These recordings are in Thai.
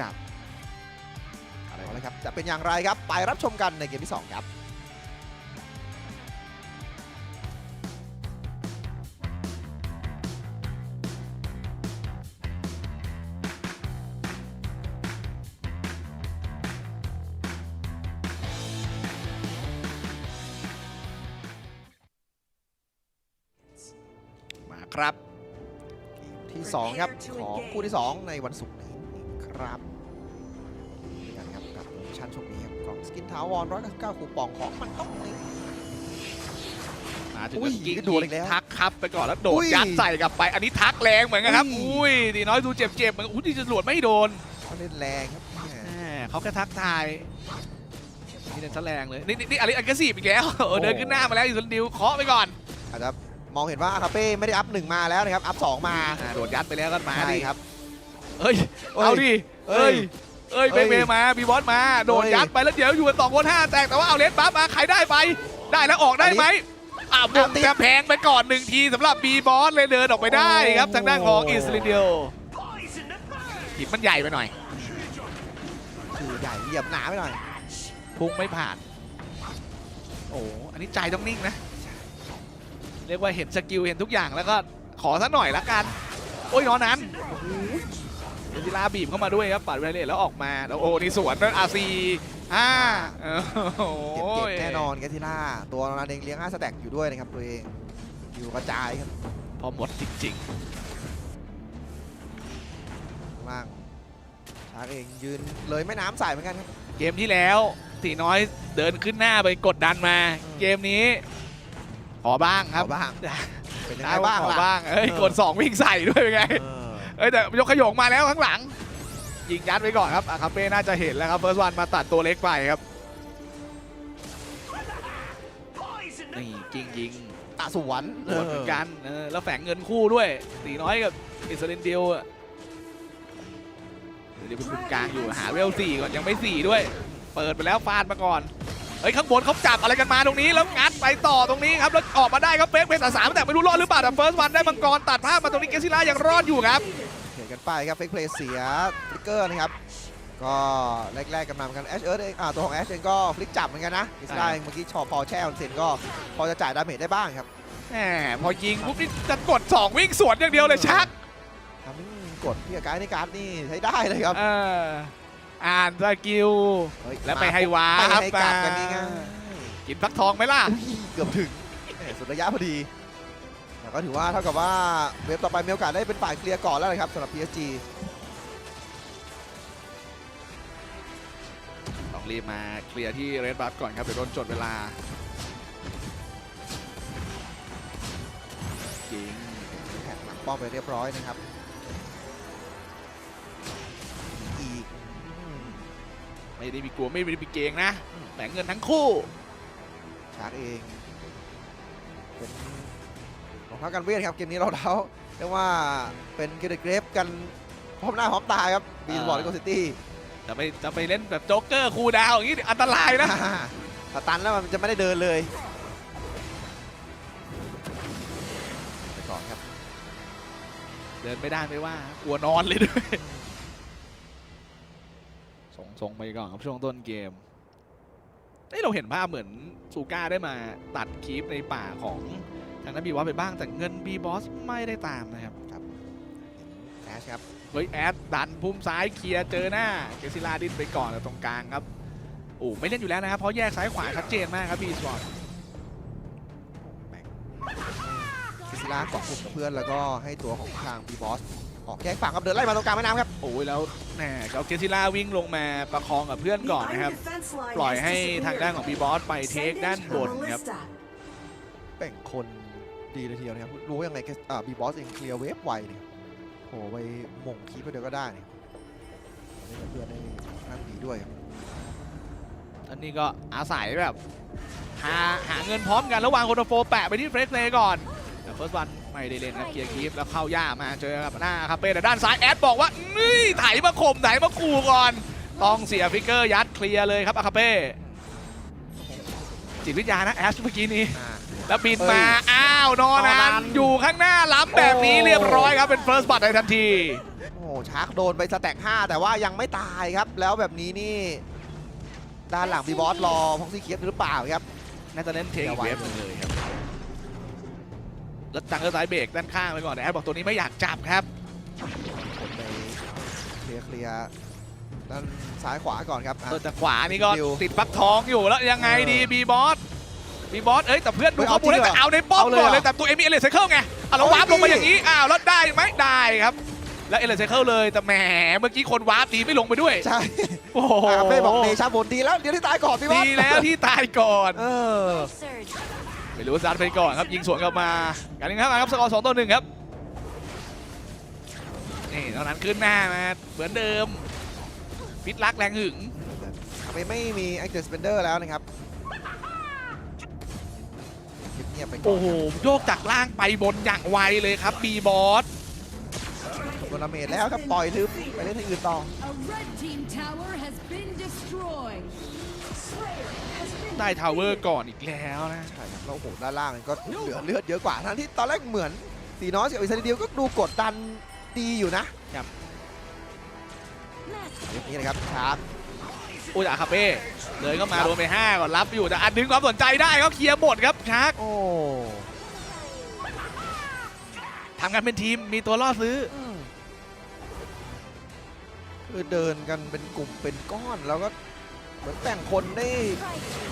จับเอาละครับจะเป็นอย่างไรครับ ไปรับชมกันในเกมที่ 2 ครับมาครับที่ 2 ครับ ของคู่ที่ 2 ในวันศุกร์ นี้ครับนี่กันครับกับโปรโมชั่นช่วงนี้ครับกล่องสกินทาวอน199คูปองของมันต้องนี้มาถึงอุ้ยก็กิ้งโดนอีกแล้วทักครับไปก่อนแล้วโดอุ้ดย ยัดใส่กลับไป อันนี้ทักแรงเหมือนกันครับ อุ้ยอุ้ยดีน้อยดูเจ็บๆเหมือนอุ้ยดีจรวดไม่โดนเขาเล่นแรงครับแหม แหมเขาแค่ทักทายนี่เดินซะแรงเลย นี่นี่นี่อะไรอันกระสีบอีกแล้วเออเดินขึ้นหน้ามาแล้วอีสุนดิวเคาะไปก่อนอาจจะมองเห็นว่าอาคาเป้ไม่ได้อัพหนึ่งมาแล้วนะครับ อัพสองมาอ่าโดดยัดไปแล้วก็มาใช่ดิครับ เอ้ยเอ้ย เอาดิเอ้เอ้ยยเอ้ยเอ้เบยเบมาบีบอสมา โดดเอ้ยยัดไปแล้วเดี๋ยวอยู่กันสองคนห้าแตกแต่ว่าเอาเลสบัฟมาใครได้ไป ได้แล้วออกได้ไหมอ่าบุกติดกำแพงไปก่อนหนึ่งทีสำหรับบีบอสเลยเดินออกไปได้ครับโอ้ทางด้านของอิสริเดียหินมันใหญ่ไปหน่อยคือใหญ่เหยียบหนาไปหน่อยพุ่งไม่ผ่าน โอ้อันนี้ใจต้องนิ่งนะ เรียกว่าเห็นสกิลเห็นทุกอย่างแล้วก็ขอซะหน่อยละกัน โอ้ยนอนนั้น เดนจิลาบีบเข้ามาด้วยครับปัดเวลเลตแล้วออกมาแล้วโอ้นี่สวนนั่นอาซีอ่าโอ้เก็บโหเก็บแน่นอนแกทิล่าตัวนันเองเลี้ยง5สแต็กอยู่ด้วยนะครับตัวเองอยู่กระจายครับพอหมดจริงข้างล่างชาร์กเองยืนเลยแม่น้ำใส่เหมือนกันครับๆเกมที่แล้วตีน้อยเดินขึ้นหน้าไปกดดันมาอืมเกมนี้ ขอบ้างครับขอบ้างเป็นยังได้ไงบ้างขอล่ะบ้างเอ้ยเออกดสองวิ่งใส่ด้วยเป็นไง เออเอ้ยแต่ยกขยงมาแล้วข้างหลัง ยิงยัดไว้ก่อนครับอาคาเป้น่าจะเห็นแล้วครับเฟิร์สวันมาตัดตัวเล็กไปครับนี่ยิงยิงตะสวนโดนเหมือนกันเออแล้วแฝงเงินคู่ด้วยตีน้อยกับอิสราเอลเดียวอะเดี๋ยวเป็นมุมกลางอยู่หาเวลสี่ก่อนยังไม่สี่ด้วย เปิดไปแล้วฟาดมาก่อนเฮ้ยข้างบนเขาจับอะไรกันมาตรงนี้แล้วงัดไปต่อตรงนี้ครับแล้วออกมาได้ครับเป๊กเป็นสามแต่ไม่รู้รอดหรือเปล่าแต่เฟิร์สวันได้มังกรตัดภาพมาตรงนี้เกซิล่ายังรอดอยู่ครับเห็น กันไปครับเฟกเพลย์เสียฟลิกเกอร์นะครับก็แรกๆกันมาเหมือนกันแอชเอิร์ธเองอ่าตัวของแอชเองก็ฟลิกจับเหมือนกันนะกิสไลเมื่อกี้ชอพอแช่ออนเซนก็พอจะจ่ายดาเมจได้บ้างครับแหมพอยิงปุ๊บนี่จะกด 2 วิ่งสวนอย่างเดียวเลยชักทำให้กดพี่กับการดในการ์ดนี่ใช้ได้เลยครับเอออ่านสกิลเฮ้ยแล้วไปให้วาไปครับให้กลับกันง่ายกินฟักทองไหมล่ะๆอุ้ยเกือบถึงแหม่สุดระยะพอดี แต่ก็ถือว่าเท่ากับว่าเวฟต่อไปมีโอกาสได้เป็นฝ่ายเคลียร์ก่อนแล้วเลยครับสำหรับ PSG ต้องรีบมาเคลียร์ที่เรดบัฟก่อนครับเดี๋ยวโดนจดเวลาจริงแท็กหลังป้อมไปเรียบร้อยนะครับ อีกอืมไม่ได้มีกลัวไม่ได้มีเกรงนะแบ่งเงินทั้งคู่ ชาร์กเอง เป็น รองเท้ากันเวทครับเกมนี้เราเท้าเรียกว่าเป็นเกรดเกรฟกันพร้อมหน้าพร้อมตาครับบีนบอร์ดโกซิตี้จะไปจะไปเล่นแบบโจ๊กเกอร์คูลดาวน์อย่างนี้อันตรายนะถ้าตันแล้วมันจะไม่ได้เดินเลยไปก่อนครับ เดินไม่ได้ไม่ว่ากลัวนอนเลยด้วยส่งส่งไปก่อนครับช่วงต้นเกมเอ้ยเราเห็นภาพเหมือนซูก้าได้มาตัดคีปในป่าของทางนั้นบีบอสไปบ้างแต่เงินบีบอสไม่ได้ตามนะครับแอชครับเฮ้ยแอดดันพุ่มซ้ายเคลียร์เจอหน้าเกซิลาดินไปก่อนแต่ตรงกลางครับโอ้ไม่เล่นอยู่แล้วนะครับเพราะแยกซ้ายขวาชัดเจนมากครับบีสปอร์ตแบ่งกิซิล่าเกาะกลุ่มกับเพื่อนแล้วก็ให้ตัวของทางบีบอสออกแยกฝั่งครับเดินไล่มาตรงกลางแม่น้ำครับโอ้ยแล้วแหมเอาเกซิลาวิ่งลงมาประคองกับเพื่อนก่อนนะครับ ปล่อยให้ทางด้านของบีบอสไปเทคด้านบนครับแบ่งคน ดีเลยทีเดียวนะครับ รู้ยังไงแกอ่าบีบอสเองเคลียร์เวฟไวเนี่ยโหไปหม่งคีบไปเดียวก็ได้เนี่ยเล่นกับเพื่อนได้นั่งดีด้วยครับอันนี้ก็อาศัยแบบหาหาเงินพร้อมกันแล้ววางโคโนโฟแปะไปที่เฟรชเลยก่อนแต่เฟิร์สวันไม่ได้เล่นครับเคลียร์คีฟแล้วเข้าย่ามาเจอกับหน้าคาเป้แต่ด้านซ้ายแอดบอกว่านี่ไถมาข่มไถมาขู่ก่อน ต้องเสียฟิกเกอร์ยัดเคลียร์เลยครับอาคาเป้จิตวิทยานะแอชเมื่อกี้นี้อ่าแล้วบินเอ้ยมา อ้าวนอนนอนนันันนอยู่ข้างหน้าล้ำแบบนี้โอ้เรียบร้อยครับเป็นเฟิร์สบัตในทันที โอ้โหชาร์กโดนไปสแต็ก5แต่ว่ายังไม่ตายครับ แล้วแบบนี้นี่ ด้านหลังบีบอสรอพ็อกซี่เคียบหรือเปล่าครับน่าจะเล่นเทคอีกเวฟหนึ่งเลยครับแล้วจังเกอร์ไซด์เบรกด้านข้างไปก่อนแต่แอดบอกตัวนี้ไม่อยากจับครับผมไปเคลียร์เคลียร์ด้านซ้ายขวาก่อนครับอะเออแต่ขวานี่ก็ดิวติดฟักทองอยู่แล้วยังไงดีเออบีบอส บีบอส เอ้ย แต่เพื่อนดูเฮ้ยข้อมูลเอาจริได้งเหรอแต่เอาในป้อมเอาเลยก่อนเหรอเลย แต่ตัวเอมีเอเลสไซเคิลไงอะเราเอาวาร์ปลงมาดิอย่างนี้ อ้าว แล้วได้ไหมได้ครับ แล้วเอเลสไซเคิลเลย แต่แหม เมื่อกี้คนวาร์ปดีไม่ลงไปด้วย ใช่ โอ้โหอาเป้บอกเดชาบนดีแล้ว เดี๋ยวที่ตายก่อนพี่บอสดีแล้วที่ตายก่อน เออ Surge. ไม่รู้ซัดไปก่อนครับ ยิงสวนกลับมาการนึงครับมาครับ สกอร์สองต่อหนึ่งครับ นี่เท่านั้นขึ้นหน้ามาเหมือนเดิมพิษรักแรงหึงไม่ไม่มี Active Spender แล้วนะครับ เงียบๆไปก่อนโอ้โหโยกจากล่างไปบนอย่างไวเลยครับบีบอสโดนดาเมจแล้วครับปล่อยทึบไปเล่นที่อื่นต่อ A red team tower has been destroyed. ได้ทาวเวอร์ก่อนอีกแล้วนะ ใช่ครับแล้วโอ้โหด้านล่างก็เหลือเลือดเยอะกว่าทั้งที่ตอนแรกเหมือนตีน้อยกับอิสราเอลก็ดูกดดันดีอยู่นะครับนี่นะครับชาร์กโอ้ยอาคาเป้เลยก็มาโดนไป5ก่อนรับอยู่แต่อัดดึงความสนใจได้ครับเคลียร์หมดครับชาร์กโอ้ทำกันเป็นทีมมีตัวล่อซื้ออืมคือเดินกันเป็นกลุ่มเป็นก้อนแล้วก็เหมือนแบ่งคนได้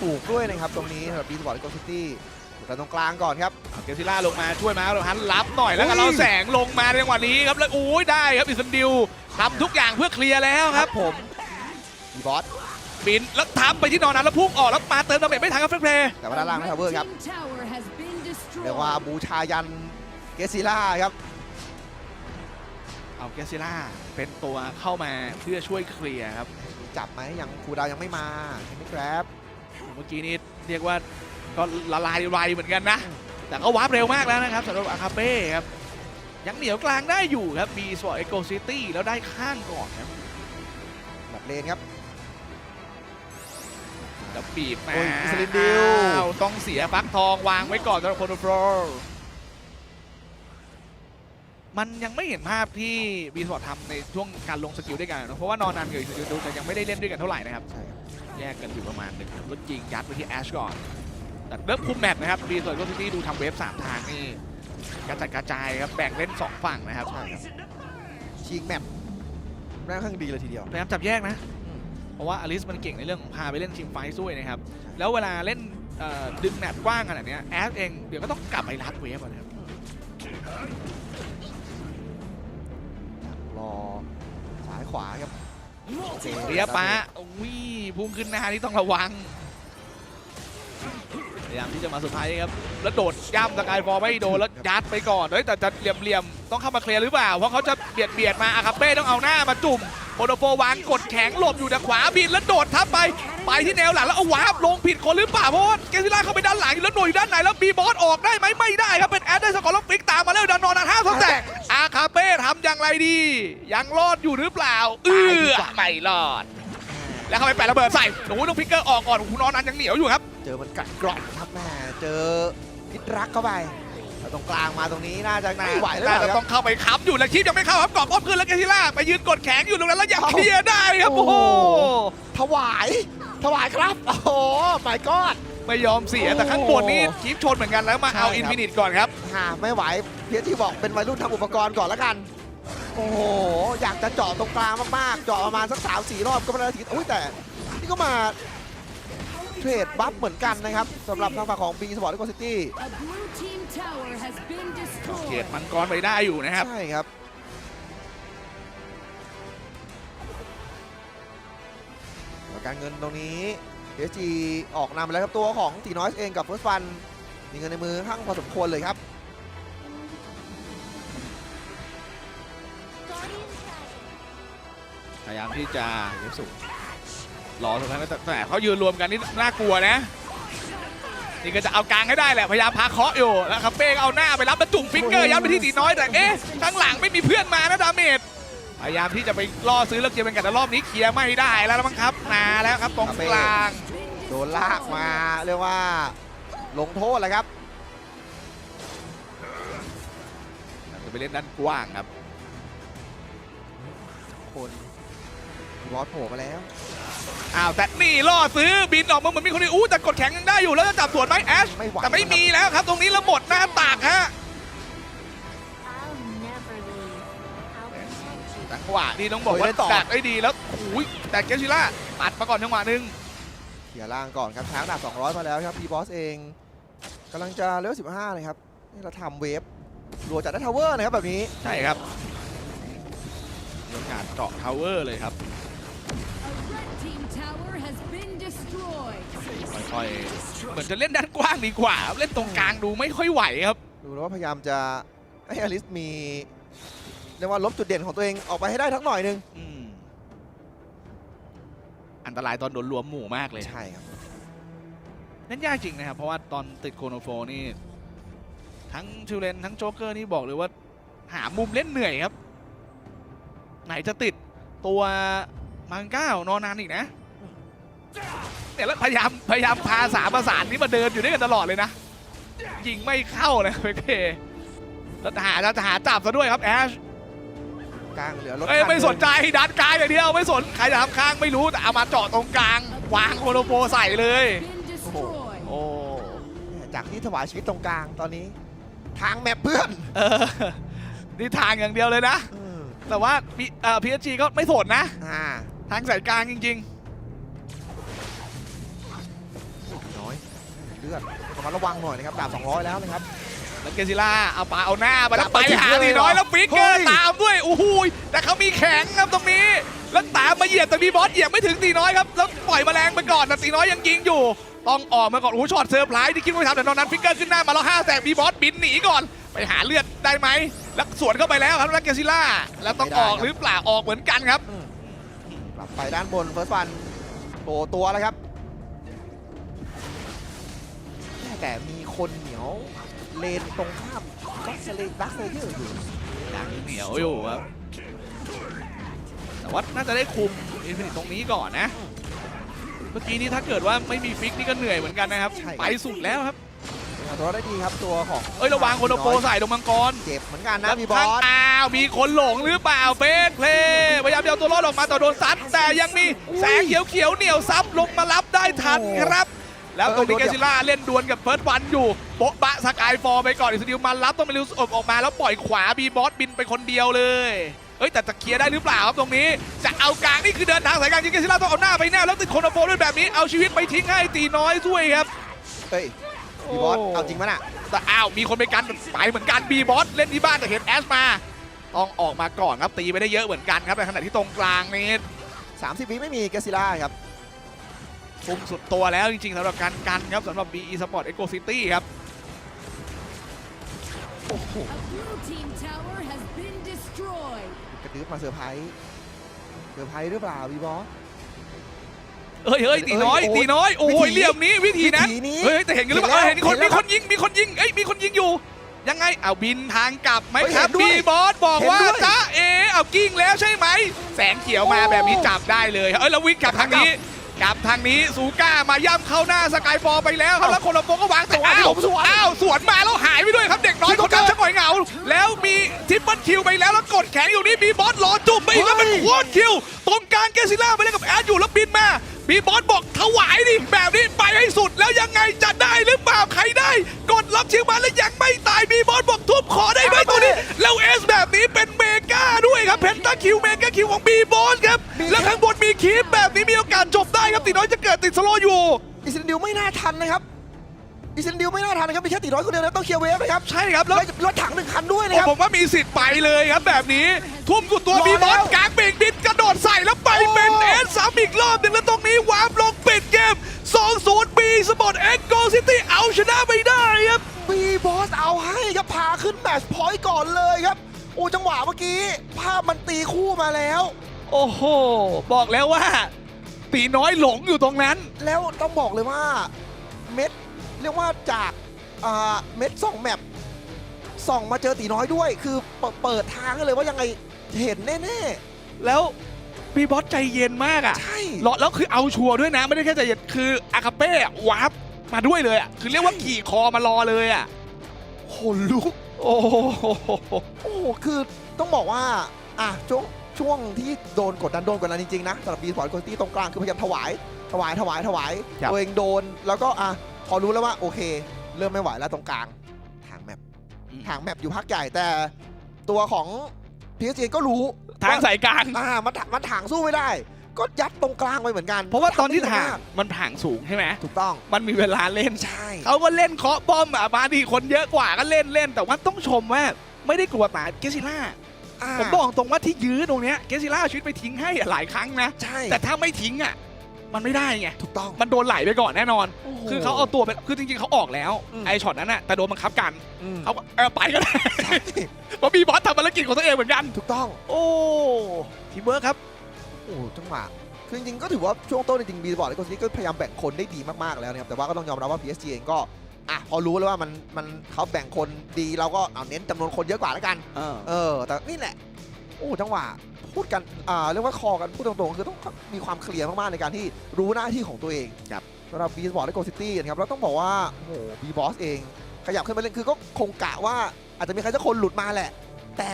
ถูกด้วยนะครับ ตรงนี้สำหรับบีสปอร์ตโกซิตี้แต่ตรงกลางก่อนครับเอาเกลซิล่าลงมาช่วยมาแล้วฮันรับหน่อยแล้วก็อุ้ยเราแสงลงมาในจังหวะนี้ครับแล้วโอ้ยได้ครับอิสันดิวทำทุกอย่างเพื่อเคลียร์แล้วครับผมบีบอส บินแล้วทำไปที่นอนนั้นแล้วพุ่งออกแล้วมาเติมดาเมจไม่ทันครับเฟรนเพลย์แต่ว่าด้านล่างนะค A รับเวอ red ร์ครับ team tower has been เรียกว่า destroyed. บูชายันเกซิล่าครับเอาเกลซิล่าเป็นตัวเข้ามาเพื่อช่วยเคลียร์ครับจับไหมยังครูดาวยังไม่มาเห็นไหมครับเมื่อกี้นี้เรียกว่าก็ละลายไวเหมือนกันนะ แต่ก็วาร์ปเร็วมากแล้วนะครับสำหรับอาคาเป้ครับ ยังเหนียวกลางได้อยู่ครับบีสปอร์ตเอโกซิตี้แล้วได้ข้างก่อนครับแบบเลนครับ แล้วบีบมาโอ้ยอิสลินดิว อ้าวต้องเสียฟักทองวางไว้ก่อนสำหรับโคโนโฟรมันยังไม่เห็นภาพที่บีสปอร์ตทำในช่วงการลงสกิลด้วยกันนะเพราะว่านอนนันกับอิสลินดิวจะยังไม่ได้เล่นด้วยกันเท่าไหร่นะครับ ใช่ครับแยกกันอยู่ประมาณหนึ่งแล้วยิงยัดไปที่แอชก่อน แต่เริ่มคุมแมตช์นะครับบีสวนก็ซิตี้ดูทำเวฟสามทางนี่กระจัดกระจายครับแบ่งเล่นสองฝั่งนะครับใช่ครับฉีกแมปแรงข้างดีเลยทีเดียวพยายามจับแยกนะ เพราะว่าอลิสมันเก่งในเรื่องของพาไปเล่นทีมไฟท์ด้วยนะครับ แล้วเวลาเล่นเอ่อดึงแมตช์กว้างขนาดเนี้ยแอชเองเดี๋ยวก็ต้องกลับไปรัดเวฟอะนะครับรอซ้ายขวาครับเรียปะอุ้ยพุ่งขึ้นหน้าที่ต้องระวังพยายามที่จะมาสุดท้ายครับ แล้วโดดย่ำสกายฟอร์ไม่โดนแล้วยัดไปก่อนเฮ้ยแต่จะเหลี่ยมๆ ต้องเข้ามาเคลียร์หรือเปล่า เพราะเขาจะเบียดเบียดมาอาคาเป้ต้องเอาหน้ามาจุ่ม โอโดโฟวางกดแข็งหลบอยู่แต่ขวาบินแล้วโดดทับไป ไปที่แนวหลังแล้วเอาวาร์ปลงผิดคนหรือเปล่าเพราะว่าเกซิล่าเข้าไปด้านหลังแล้วหน่วยอยู่ด้านไหนแล้วบีบอสออกได้ไหมไม่ได้ครับเป็นแอดได้สกอร์แล้วฟิกตามมาแล้วดันนอนนันห้าสองแตกอาคาเป้ทำอย่างไรดี ยังรอดอยู่หรือเปล่าเออไม่รอด แล้วเข้าไปแปะระเบิดใส่โอ้โหต้องพิกเกอร์ออกก่อนโอ้โหนอนนันยังเหนียวอยู่ครับ เจอมันกัดกร่อนครับแม่เจอพิษรักเข้าไป แล้วตรงกลางมาตรงนี้น่าจะไม่ไหวแล้วน่าจะคต้รัอบงเข้าไปค้ำอยู่แล้วคีบยังไม่เข้าครับกรอบอ้อมขึ้นแล้วเกซิล่าไปยืนกดแข็งอยู่ตรงนั้นแล้วยังเอ้าเคลียร์ได้ครับโอ้โอ้โหโหถวายถวายครับโอ้โหไม่กอดไม่ยอมเสียแต่ข้างบนนี่คีบชนเหมือนกันแล้วมาเอาใช่ครับอินฟินิตก่อนครับหาไม่ไหวเพียรที่บอกเป็นวัยรุ่นทำอุปกรณ์ก่อนแล้วกัน โอ้โห อยากจะเจาะตรงกลางมากๆเจาะประมาณสักสามสี่รอบก็ไม่ได้ทีอุ้ยแต่ นี่ก็มาเท รดบัฟเหมือนกันนะครับสำหรับทางฝั่งของบีสปอร์ตและก็ซิตี้ A blue team tower has been เกียร destroyed. ติมังกรไปได้อยู่นะครับ ใช่ครับการเงินตรงนี้เอสจีออกนำไปแล้วครับตัวของตีน้อยเองกับเฟิร์สฟันมีเงินในมือข้างพอสมควรเลยครับพยายามที่จะเย็บสุด รอสุดท้ายแต่แต่เขายืนรวมกันนี่น่ากลัวนะ นี่ก็จะเอากลางให้ได้แหละพยายามพาเคาะอยู่แล้วครับเป้ก็เอาหน้าไปรับแล้วจุ่มฟิกเกอร์ยัดไปที่ตีน้อยแต่เอ๊ะข้างหลังไม่มีเพื่อนมานะดาเมจพยายามที่จะไปล่อซื้อแล้วเคลียร์เป็นกันแต่รอบนี้เคลียร์ไม่ได้แล้วมั้งครับนาแล้วครับตรงกลางโดนลากมาเรียกว่าลงโทษเลยครับจะไปเล่นด้านกว้างครับคนบอสโผล่มาแล้ว อ้าวแต่นี่ล่อซื้อบินออกมาเหมือนมีคนนี้อู้แต่กดแข็งยังได้อยู่แล้วจะจับสวนไหมแอชไม่ไหว แต่ไม่มีแล้วครับ ตรงนี้แล้วหมดหน้าตากฮะ I'll never leave. I'll protect you. จังหวะนี้ต้องบอกว่าดักได้ดีแล้วอุ้ยแต่เกชิล่าปัดมาก่อนจังหวะหนึ่งเขี่ยล่างก่อนครับช้างดาบ200 มาแล้วครับพีบอสเองกำลังจะเลเวล15 เลยครับนี่เราทำเวฟรัวจัดได้ทาวเวอร์นะครับแบบนี้ ใช่ครับมีโอกาสเจาะทาวเวอร์เลยครับ ค่อยๆเหมือนจะเล่นด้านกว้างดีกว่าครับเล่นตรงกลางดูไม่ค่อยไหวครับดูแล้วว่าพยายามจะให้อลิสมีเรียกว่าลบจุดเด่นของตัวเองออกไปให้ได้ทั้งหน่อยหนึงอืมอันตรายตอนโดนรวมหมู่มากเลย ใช่ครับเล่นยากจริงนะครับ เพราะว่าตอนติดโคโนโฟนี่ ทั้งชูเลนทั้งโจ๊กเกอร์นี่บอกเลยว่า หามุมเล่นเหนื่อยครับ ไหนจะติดตัวมังก้าวนอนนานอีกนะ เนี่ยแล้วพยายามพยายามพาสามประสานนี้มาเดินอยู่ด้วยกันตลอดเลยนะ ยิงไม่เข้าเลยเฟเคแล้วหาจะหาจับซะด้วยครับแอชกลางเหลือรถเอ้ยคันไม่สนหงใจดันกลางอย่างเดียวไม่สนใครจะทำข้างไม่รู้แต่เอามาเจาะตรงกลาง วางโคโนโฟใส่เลย Been destroyed. โอ้จากที่ถวายชีวิตตรงกลางตอนนี้ ทางแมปเพื่อนเออนี่ทางอย่างเดียวเลยนะอืมแต่ว่าพีเอ่อพีเอจีก็ไม่สนนะอ่าทางสายกลางจริงน้ ลือดระมัดระวังหน่อยนะครับดาบ200 แล้วนะครับๆแล้วเกซิล่าเอาปาเอาหน้าไปแล้วจับไปไปหาถึงเลยตีน้อยเหรอแล้วฟิกเกอร์เฮ้ยตามด้วยโอ้โหยแต่เขามีแข็งครับตรงนี้ แล้วตามมาเหยียบแต่มีบอสเหยียบไม่ถึงตีน้อยครับแล้วปล่อยแมลงไปก่อนแต่ตีน้อยยังยิงอยู่ ต้องออกมาก่อนโอ้โหช็อตเซอร์ไพรส์ที่คิดว่าไม่ทำแต่ตอนนั้นฟิกเกอร์ขึ้นหน้ามาแล้วห้าแสกมีบอสบินหนีก่อน ไปหาเลือดได้ไหมแล้วสวนเข้าไปแล้วครับแล้วเกซิล่าแล้วต้องออกหรือเปล่าออกเหมือนกันครับกลับไปด้านบนเฟิร์สฟันโผล่ตัวแล้วครับ แต่มีคนเหนียวเลนตรงข้ามดักเซเลดักเซเยอร์อยู่ยังเหนียวอยู่ครับ แต่ว่าน่าจะได้คุมอินฟินิตตรงนี้ก่อนนะ เมื่อกี้นี้ถ้าเกิดว่าไม่มีฟิกนี่ก็เหนื่อยเหมือนกันนะครับ ไปสุดแล้วครับเอาตัวได้ดีครับตัวของ เอ้ยระวังโคโนโปใส่ตรงมังกร เจ็บเหมือนกันนะแล้วมีบอข้างสอ้าว มีคนหลงหรือเปล่าเฟกเพลย์พยายามจะเอาตัวรอดออกมาแต่โดนซัดแต่ยังมีแสงเขียวเขียวๆเหนียวซับลงมารับได้ทันครับ แล้วตรงนี้เกซิล่าเล่นดวลกับเฟิร์สวันอยู่โป๊ะบะสกายฟอร์ไปก่อนอิสติลมารับต้องไปริวอบออกมาแล้วปล่อยขวาบีบอสบินไปคนเดียวเลยเอ้ยแต่จะเคลียร์ได้หรือเปล่าครับตรงนี้จะเอากลางนี่คือเดินทางสายกลางจริงเกซิล่าต้องเอาหน้าไปแน่แล้วติดโคโนโฟด้วยแบบนี้เอาชีวิตไปทิ้งให้ตีน้อยด้วยครับเฮ้ยมีบอสโอ้เอาจริงมั้ยน่ะแต่อ้าวมีคนไปกันไปเหมือนกันบีบอสเล่นที่บ้านแต่เห็นแอสมาต้องออกมาก่อนครับตีไปได้เยอะเหมือนกันครับในขณะที่ตรงกลางนี่30วิไม่มีเกซิล่าครับ คุมสุดตัวแล้วจริงๆสำหรับการกันครับสำหรับ BE Sport Eco City ครับโอ้โห A blue team tower has been destroyed. กระดืบมาเซอร์ไพรส์เซอร์ไพรส์หรือเปล่าบีบอส เฮ้ยเฮ้ยตีน้อยเอ้ยโอ้ยตีน้อยโอ้วิยธีเหลี่ยมนี้วิธีนั้นวิธีนี้เฮ้ยแต่เห็นกันหรือเปล่าเห็เห็นนแล้วคนเห็มีนแล้วคนยิงมีคนยิงเอ้ยมีคนยิงอยู่ ยังไงเอาบินทางกลับไหมเฮ้ยครับเห็นด้วยบีบอสบอกเห็นว่าด้วยจ้าเอเอากิ้งแล้วใช่ไหมแสงเขียวมาโอ้แบบนี้จับได้เลยครับเอ้ยแล้ววิ่งกลับทางนี้ กลับทางนี้ซูก้ามาย่ำเข้าหน้าสกายฟอลไปแล้วครับแล้วคนละโปก็วางแต่สวนอ้าวสวนอ้าวสวนมาแล้วหายไปด้วยครับเด็กน้อยพี่คโจ๊นกเกอนั้นร์ช่างหน่อยเหงา แล้วมีทิปเปิลคิวไปแล้วแล้วกดแขนอยู่นี่บีบอสรอจุ่มไปอีกแล้วเป็นเฮ้ยโคตรคิว ตรงกลางเกซิล่าไปเล่นกับแอดอยู่แล้วบินมา บีบอสบอกถวายดิแบบนี้ไปให้สุดแล้วยังไงจะได้หรือเปล่าใครได้ กดรับเชียงมาแล้วยังไม่ตายบีบอสบอกทุบขอได้ไหมตัวนี้ แล้วเอสแบบนี้เป็นเมกาด้วยครับเพนตาคิวเมกาคิวของบีบอสครับแล้วข้างบนมีคีปแบบนี้มีโอกาสจบได้ครับตีน้อยจะเกิดติดสโลว์อยู่อิสราเอลไม่น่าทันนะครับ อิสราเอลไม่น่าทันนะครับมีแค่ตีร้อยคนเดียวนะต้องเคลียร์เวฟนะครับใช่ครับแล้ว แล้วรถถังหนึ่งคันด้วยนะครับ ผมว่ามีสิทธิ์ไปเลยครับแบบนี้ ทุ่มสุดตัวรอมีบอสแล้วกลางเบรกบิดกระโดดใส่แล้วไปโอ้ เป็นเอสสามอีกรอบหนึ่งแล้วตรงนี้วาร์ปลงปิดเกม 2-0บีสปอร์ตเอ็กโกซิตี้เอาชนะไปได้ครับ บีบอสเอาให้ครับพาขึ้นแมตช์พอยต์ก่อนเลยครับโอ้จังหวะเมื่อกี้ ภาพมันตีคู่มาแล้ว โอ้โห บอกแล้วว่า ตีน้อยหลงอยู่ตรงนั้น แล้วต้องบอกเลยว่าเม็ด เรียกว่าจากอ่าเม็ดส่องแมปส่องมาเจอตีน้อยด้วย คือเปิดเปิดทางให้เลยว่ายังไงเห็นแน่แล้วบีบอสใจเย็นมากอะๆใช่แล้วแล้วคือเอาชัวร์ด้วยนะ ไม่ได้แค่ใจเย็นคืออาคาเป้อะวาร์ปมาด้วยเลยอะคือเรียกว่าขี่คอมารอเลยอะขนลุกโอ้โหโอ้โหคือต้องบอกว่าอะช่วงช่วงที่โดนกดดันโดนกดดันจริงๆนะสำหรับบีสปอร์ตโคตี้ตรงกลางคือพยายามถวาย ถวายถวายถวายครับตัวเองโดนแล้วก็อะ พอรู้แล้วว่าโอเค เริ่มไม่ไหวแล้วตรงกลางทางแมปอืมทางแมปอยู่พักใหญ่แต่ตัวของพีเอสก็รู้ทางสายกลางอ่ามันถมันถางสู้ไม่ได้ ก็ยัดตรงกลางไปเหมือนกัน เพราะว่าตอนที่ำได้ถ่างมกมันถ่างสูงใช่ไหมถูกต้องมันมีเวลาเล่นใช่เขาก็เล่นเคาะป้อมอะมาดีคนเยอะกว่าก็เล่นเล่นแต่ว่าต้องชมว่าไม่ได้กลัวตายเกซิล่าาผมบอกตรงว่าที่ยื้อตรงเนี้ยเกซิล่าเอาชีวิตไปทิ้งให้อะหลายครั้งนะใช่แต่ถ้าไม่ทิ้งอะ มันไม่ได้ไง ถูกต้อง มันโดนไหลไปก่อนแน่นอนโโหคือเขาเอาตัวไป คือจริงๆเขาออกแล้วอืม ไอช็อตนั้นน่ะ แต่โดนบังคับกัน อืมเขาก็เออไปก็ได้ใช่เพราะมีบอสทำภารกิจของตัวเองเหมือนกัน ถูกต้อง โอ้ ทีมเวิร์คครับ โอ้จังหวะคือจริงๆ ก็ถือว่าช่วงต้นจริงๆบีบอร์ดและโกซิก็พยายามแบ่งคนได้ดีมากๆ แล้วนะครับ แต่ว่าก็ต้องยอมรับว่า PSG เองก็อะพอรู้แล้วว่ามันมันเขาแบ่งคนดีเราก็เอาเน้นจำนวนคนเยอะกว่าแล้วกัน เออแต่นี่แหละ โอ้จังหวะพูดกันอ่าเรียกว่าคอกันพูดตรงๆคือต้องมีความเคลียร์มากๆในการที่รู้หน้าที่ของตัวเองครับสำหรับบีบอสและโกซิตี้นะครับแล้วต้องบอกว่าโอ้โหบีบอสเอง ขยับขึ้นมาเล่นคือก็คงกะว่าอาจจะมีใครสักคนหลุดมาแหละ แต่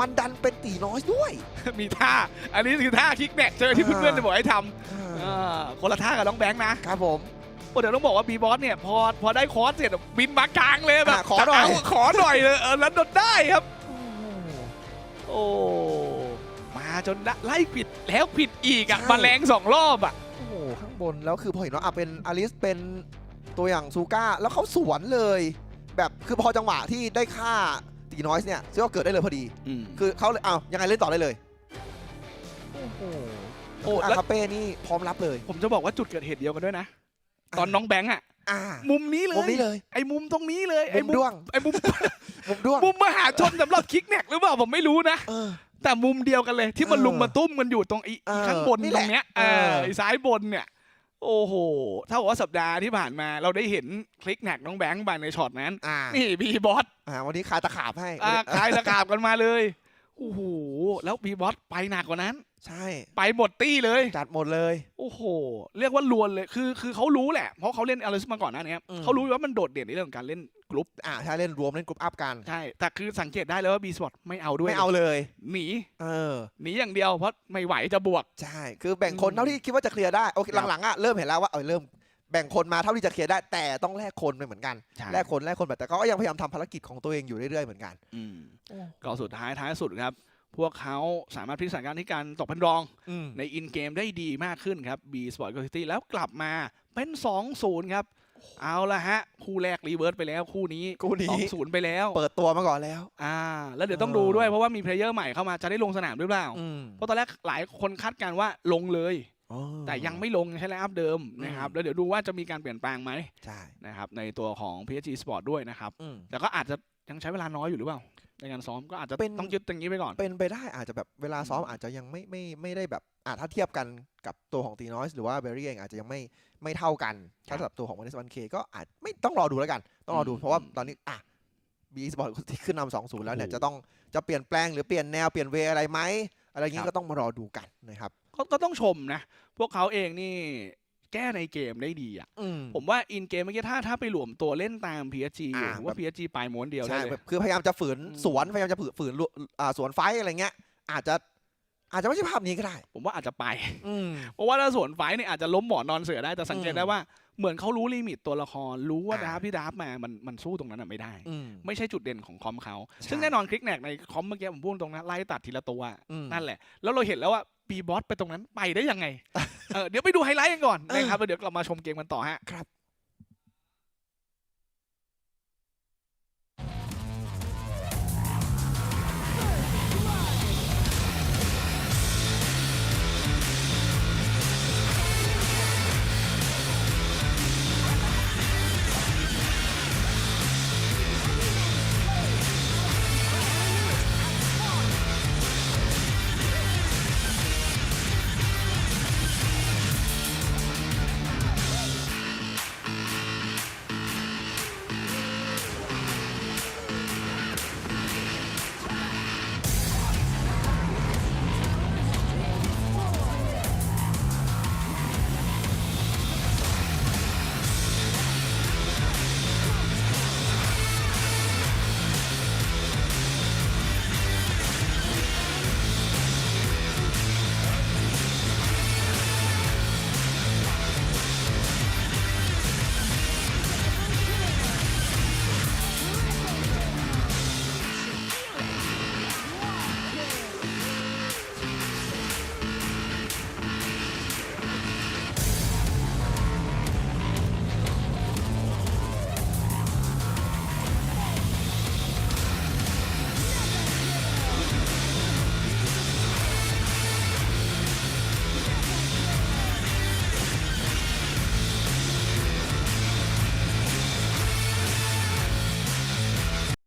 มันดันเป็นตีน้อยด้วย มีท่า อันนี้คือท่าคิกแน็กเจอที่อ่าเพื่อนๆจะบอกให้ทำอ่าคนละท่ากับน้องแบงค์นะครับผมโอ้เดี๋ยวต้องบอกว่าบีบอสเนี่ยพอพอได้คอร์สเสร็จอะบินมากลางเลยแบบอะขอหน่อยจะเาขอหน่อยเลยเออแล้วโดนได้ครับ โอ้มาจนไล่ผิดแล้วผิดอีกอะใช่ มาแรงสองรอบอะโอ้โหข้างบนแล้วคือพอเห็นว่าอะเป็นอลิสเป็นตัวอย่างซูก้าแล้วเขาสวนเลย แบบคือพอจังหวะที่ได้ฆ่าตีน้อยเนี่ยซึ่งก็เกิดได้เลยพอดี คือเขาเลยอ้าวยังไงเล่นต่อได้เลยโอ้โหโอ้อาแล้วคาเป้นี่พร้อมรับเลย ผมจะบอกว่าจุดเกิดเหตุเดียวกันด้วยนะ ตอนน้องแบงค์อะ อ่า มุมนี้เลย มุมนี้เลยไอ้มุมตรงนี้เลยมุไอ้มมุมด้วง ไอ้มุม มุมด้วงมุมมหาชนสำหรับคิกแน็กหรือเปล่าผมไม่รู้นะ เออ แต่มุมเดียวกันเลยที่มันเออลุมมาตุ้มกันอยู่ตรงไอ้เออข้างบนนี่ตแหรละงเนี้ยเอเอออไอ้ซ้ายบนเนี่ย โอ้โหถ้าบอกว่าสัปดาห์ที่ผ่านมาเราได้เห็นคลิกแน็กน้องแบงค์ไปในช็อตนั้น อ่านี่บีบอสอ่าวันนี้คายตะขาบให้อ่าคลายตะกราบกันมาเลยโอ้โหแล้วบีบอสไปหนักกว่านั้น ใช่ ไปหมดตี้เลย จัดหมดเลย โอ้โห เรียกว่าลวนเลย คือ คือเขารู้แหละ เพราะเขาเล่นอลิสมาก่อนหน้านี้อืม เขารู้อยู่ว่ามันโดดเด่นในเรื่องของการเล่นกรุ๊ป อ่าใช่เล่นรวมเล่นกรุ๊ปอัพกัน ใช่ แต่คือสังเกตได้เลยว่าบีสปอร์ตไม่เอาด้วยไม่เอาเลย หนี เออ หนีอย่างเดียวเพราะไม่ไหวจะบวก ใช่ คือแบ่งคนเท่าที่คิดว่าจะเคลียร์ได้ โอเค ครับ หลังๆอะเริ่มเห็นแล้วว่า เออเริ่มแบ่งคนมาเท่าที่จะเคลียร์ได้ แต่ต้องแลกคนไปเหมือนกันใช่แลกคนแลกคนแบบแต่ก็ยังพยายามทำภารกิจของตัวเองอยู่เรื่อยๆเหมือนกัน อืมก็สุดท้ายท้ายสุดครับ พวกเขาสามารถพลิกสถานการณ์ที่การตกเป็นรองอืมในอินเกมได้ดีมากขึ้นครับ B Sport g o City แล้วกลับมาเป็น 2-0 ครับ เอาละฮะ คู่แรกรีเวิร์สไปแล้วคู่นี้คู่นี้2-0ไปแล้ว เปิดตัวมาก่อนแล้ว อ่า แล้วเดี๋ยวต้องเออดูด้วยเพราะว่ามีเพลเยอร์ใหม่เข้ามาจะได้ลงสนามหรือเปล่าอืมเพราะตอนแรกหลายคนคาดการณ์ว่าลงเลยอ๋อแต่ยังไม่ลงใช่ไลน์อัพเดิมนะครับ แล้วเดี๋ยวดูว่าจะมีการเปลี่ยนแปลงไหมใช่นะครับในตัวของ PSG Sport ด้วยนะครับอืมแต่ก็อาจจะยังใช้เวลาน้อยอยู่หรือเปล่า ในการซ้อมก็อาจจะเป็นต้องยึดตรงนี้ไปก่อน เป็นไปได้อาจจะแบบเวลาซ้อมอาจจะยังไม่ไม่ไม่ได้แบบอ่าถ้าเทียบกันกับตัวของตีน้อยหรือว่าเบอร์รี่เองอาจจะยังไม่ไม่เท่ากันครัถ้าบสำหรับตัวของวันนี้วันเคก็อาจไม่ต้องรอดูแล้วกัน ต้องรอดูอืมเพราะว่าตอนนี้อะบีสปอร์ตที่ขึ้นนำสองศูนย์แล้วเนี่ยโอ้โหจะต้องจะเปลี่ยนแปลงหรือเปลี่ยนแนวเปลี่ยนเวย์อะไรไหมอะไรอย่างคนี้รับก็ต้องมารอดูกันนะครับก็ก็ต้องชมนะ พวกเขาเองนี่ แก้ในเกมได้ดีอะอืมผมว่าอินเกมเมื่อกี้ถ้าถ้าไปหลวมตัวเล่นตาม PSG อยู่อ่าผมว่าแบบ PSG ไปม้วนเดียวได้ใช่เลแบยบคือพยายามจะฝืนอืมสวนพยายามจะฝืนฝืนลุอ่าสวนไฟท์อะไรเงี้ย อาจจะอาจจะไม่ใช่ภาพนี้ก็ได้ ผมว่าอาจจะไปอืมเพราะว่าถ้าสวนไฟท์เนี่ยอาจจะล้มหมอนนอนเสือได้แต่สังเกตอืมได้ว่าเหมือนเขารู้ลิมิตตัวละคร รู้ว่าอ่าดาร์ฟที่ดาร์ฟมามันมันสู้ตรงนั้นนะไม่ได้อืมไม่ใช่จุดเด่นของคอมเขาใช่ซึ่งแน่นอนคลิกแนกในคอมเมื่อกี้ผมพูดตรงนะไล่ตัดทีละตัวอืมนั่นแหละ แล้วเราเห็นแล้วว่า ปีบอสไปตรงนั้นไปได้ยังไงเออเดี๋ยวไปดูไฮไลท์กันก่อนนะครับแล้วเดี๋ยวกลับมาชมเกมกันต่อฮะครับ